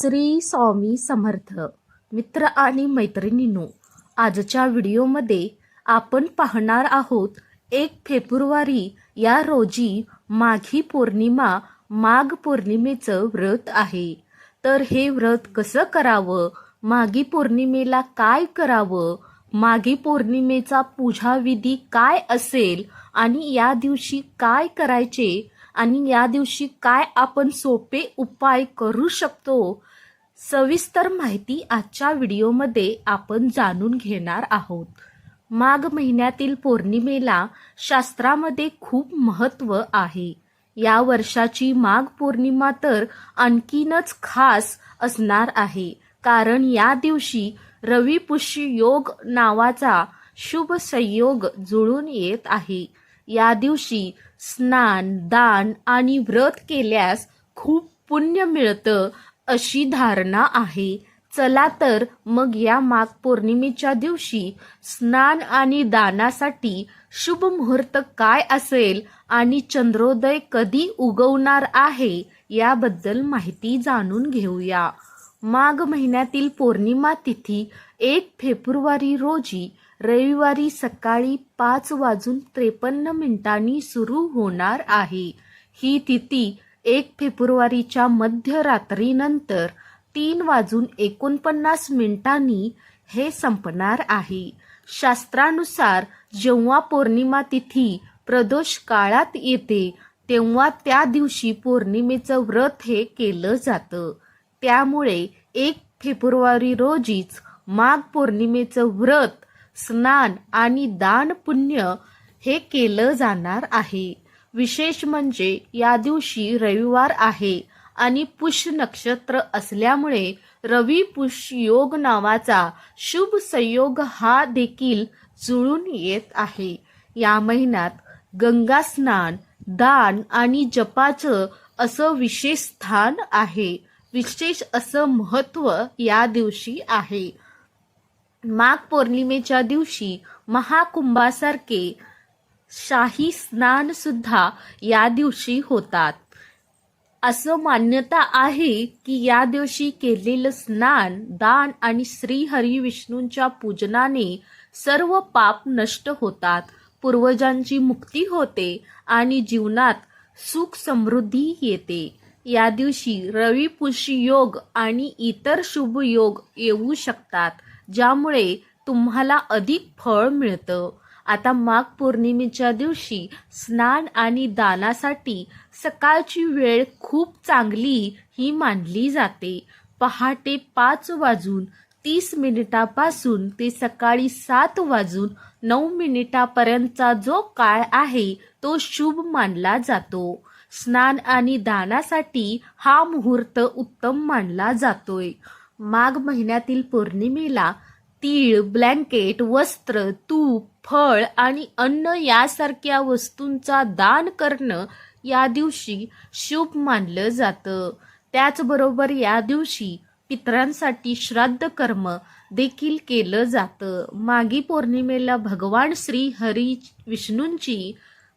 श्री स्वामी समर्थ. मित्र आणि मैत्रिणींनो आजच्या व्हिडिओमध्ये आपण पाहणार आहोत एक फेब्रुवारी या रोजी माघी पौर्णिमा माघ पौर्णिमेचं व्रत आहे. तर हे व्रत कसं करावं? माघी पौर्णिमेला काय करावं? माघी पौर्णिमेचा पूजा विधी काय असेल? आणि या दिवशी काय करायचे? आणि या दिवशी काय आपण सोपे उपाय करू शकतो सविस्तर माहिती आजच्या व्हिडिओमध्ये आपण जाणून घेणार आहोत. माघ महिन्यातील पौर्णिमेला शास्त्रामध्ये खूप महत्त्व आहे. या वर्षाची माघ पौर्णिमा तर आणखीनच खास असणार आहे कारण या दिवशी रवी पुष्य योग नावाचा शुभ संयोग जुळून येत आहे. या दिवशी स्नान दान आणि व्रत केल्यास खूप पुण्य मिळतं अशी धारणा आहे. चला तर मग या माघ पौर्णिमेच्या दिवशी स्नान आणि दानासाठी शुभ मुहूर्त काय असेल आणि चंद्रोदय कधी उगवणार आहे याबद्दल माहिती जाणून घेऊया. माघ महिन्यातील पौर्णिमा तिथी एक फेब्रुवारी रोजी रविवारी सकाळी पाच वाजून त्रेपन्न मिनिटांनी सुरू होणार आहे. ही तिथी एक फेब्रुवारीच्या मध्यरात्रीनंतर तीन वाजून एकोणपन्नास मिनिटांनी हे संपणार आहे. शास्त्रानुसार जेव्हा पौर्णिमा तिथी प्रदोष काळात येते तेव्हा त्या दिवशी पौर्णिमेचं व्रत हे केलं जातं. त्यामुळे एक फेब्रुवारी रोजीच माघ पौर्णिमेचं व्रत स्नान आणि दान पुण्य हे केलं जाणार आहे. विशेष म्हणजे या दिवशी रविवार आहे आणि पुष्य नक्षत्र असल्यामुळे रवी पुष्य योग नावाचा शुभ संयोग हा देखील जुळून येत आहे. या महिन्यात गंगा स्नान दान आणि जपाचं असं विशेष स्थान आहे. विशेष असं महत्त्व या दिवशी आहे. माघ पौर्णिमेच्या दिवशी महाकुंभासारखे शाही स्नान सुद्धा या दिवशी होतात. असं मान्यता आहे की या दिवशी केलेलं स्नान दान आणि श्री हरी विष्णूंच्या पूजनाने सर्व पाप नष्ट होतात. पूर्वजांची मुक्ती होते आणि जीवनात सुख समृद्धी येते. या दिवशी रवी पुष्य योग आणि इतर शुभ योग येऊ शकतात. ज्यामुळे तुम्हाला अधिक फळ मिळतं. आता माघ पौर्णिमेच्या दिवशी स्नान आणि दानासाठी सकाळची वेळ खूप चांगली ही मानली जाते. पहाटे पाच वाजून तीस मिनिटापासून ते सकाळी सात वाजून नऊ मिनिटापर्यंतचा जो काळ आहे तो शुभ मानला जातो. स्नान आणि दानासाठी हा मुहूर्त उत्तम मानला जातोय. माघ महिन्यातील पौर्णिमेला तीळ ब्लँकेट वस्त्र तूप फळ आणि अन्न यासारख्या वस्तूंचा दान करणं या दिवशी शुभ मानलं जातं. त्याचबरोबर या दिवशी पितरांसाठी श्राद्ध कर्म देखील केलं जातं. मागी पौर्णिमेला भगवान श्री हरी विष्णूंची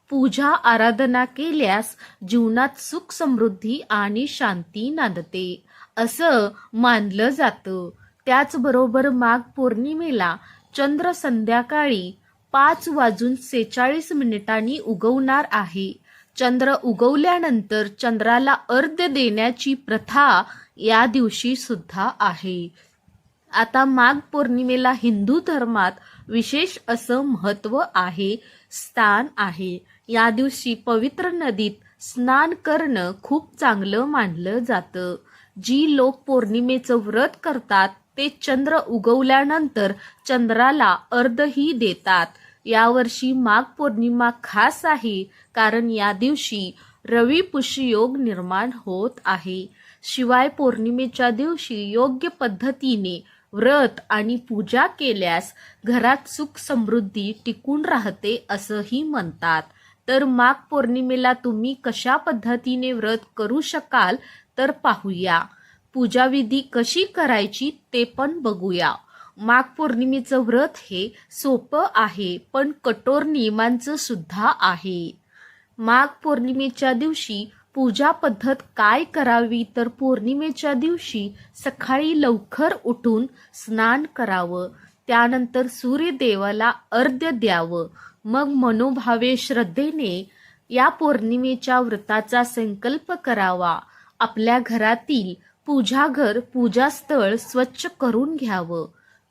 पूजा आराधना केल्यास जीवनात सुख समृद्धी आणि शांती नांदते. असं मानलं जातं. त्याचबरोबर माघ पौर्णिमेला चंद्र संध्याकाळी पाच वाजून सेचाळीस मिनिटांनी उगवणार आहे. चंद्र उगवल्यानंतर चंद्राला अर्ध्य देण्याची प्रथा या दिवशी सुद्धा आहे. आता माघ पौर्णिमेला हिंदू धर्मात विशेष असं महत्त्व आहे स्थान आहे. या दिवशी पवित्र नदीत स्नान करणं खूप चांगलं मानलं जातं. जी लोक पौर्णिमेचं व्रत करतात ते चंद्र उगवल्यानंतर चंद्राला अर्धही देतात. यावर्षी माघ पौर्णिमा खास आहे कारण या दिवशी रवी पुष्ययोग निर्माण होत आहे. शिवाय पौर्णिमेच्या दिवशी योग्य पद्धतीने व्रत आणि पूजा केल्यास घरात सुख समृद्धी टिकून राहते असंही म्हणतात. तर माघ पौर्णिमेला तुम्ही कशा पद्धतीने व्रत करू शकाल तर पाहूया. पूजाविधी कशी करायची ते पण बघूया. माघ पौर्णिमेचं व्रत हे सोपं आहे पण कठोर नियमांचं सुद्धा आहे. माघ पौर्णिमेच्या दिवशी पूजा पद्धत काय करावी तर पौर्णिमेच्या दिवशी सकाळी लवकर उठून स्नान करावं त्यानंतर सूर्यदेवाला अर्ध्य द्यावं मग मनोभावे श्रद्धेने या पौर्णिमेच्या व्रताचा संकल्प करावा. आपल्या घरातील पूजाघर पूजास्थळ स्वच्छ करून घ्यावं.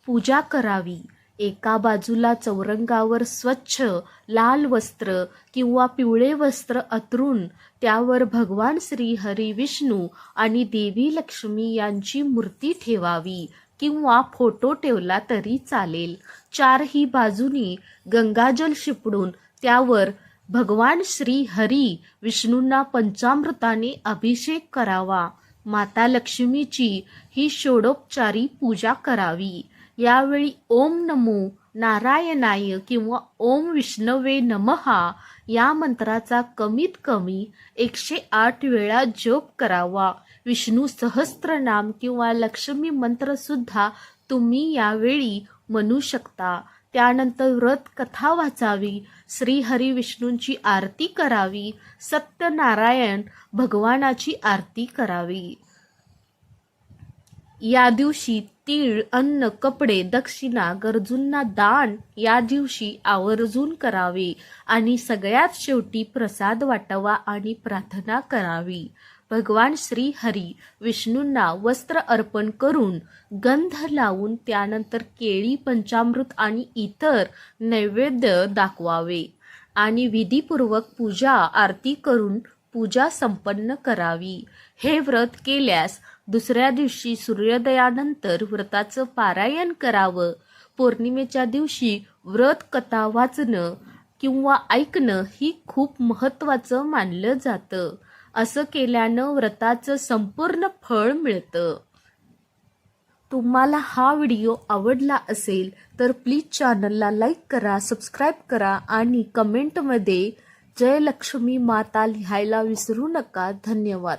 पूजा करावी. एका बाजूला चौरंगावर स्वच्छ लाल वस्त्र किंवा पिवळे वस्त्र अतरून त्यावर भगवान श्री हरी विष्णू आणि देवी लक्ष्मी यांची मूर्ती ठेवावी किंवा फोटो ठेवला तरी चालेल. चारही बाजूनी गंगाजल शिपडून त्यावर भगवान श्री हरी विष्णूंना पंचामृताने अभिषेक करावा. माता लक्ष्मीची ही षोडोपचारी पूजा करावी. यावेळी ओम नमो नारायणाय किंवा ओम विष्णवे नमहा या मंत्राचा कमीत कमी एकशे आठ वेळा जप करावा. विष्णू सहस्त्रनाम किंवा लक्ष्मी मंत्रसुद्धा तुम्ही यावेळी म्हणू शकता. त्यानंतर व्रत कथा वाचावी श्रीहरी विष्णूंची आरती करावी सत्यनारायण भगवानाची आरती करावी. या दिवशी तीळ अन्न कपडे दक्षिणा गरजूंना दान या दिवशी आवर्जून करावे आणि सगळ्यात शेवटी प्रसाद वाटावा आणि प्रार्थना करावी. भगवान श्री हरी विष्णूंना वस्त्र अर्पण करून गंध लावून त्यानंतर केळी पंचामृत आणि इतर नैवेद्य दाखवावे. आणि विधीपूर्वक पूजा आरती करून पूजा संपन्न करावी. हे व्रत केल्यास दुसऱ्या दिवशी सूर्योदयानंतर व्रताचं पारायण करावं. पौर्णिमेच्या दिवशी व्रत कथा वाचणं किंवा ऐकणं ही खूप महत्त्वाचं मानलं जातं. असं केल्यानं व्रताचं संपूर्ण फळ मिळतं. तुम्हाला हा व्हिडिओ आवडला असेल तर प्लीज चॅनलला लाईक करा सबस्क्राईब करा आणि कमेंटमध्ये जयलक्ष्मी माता लिहायला विसरू नका. धन्यवाद.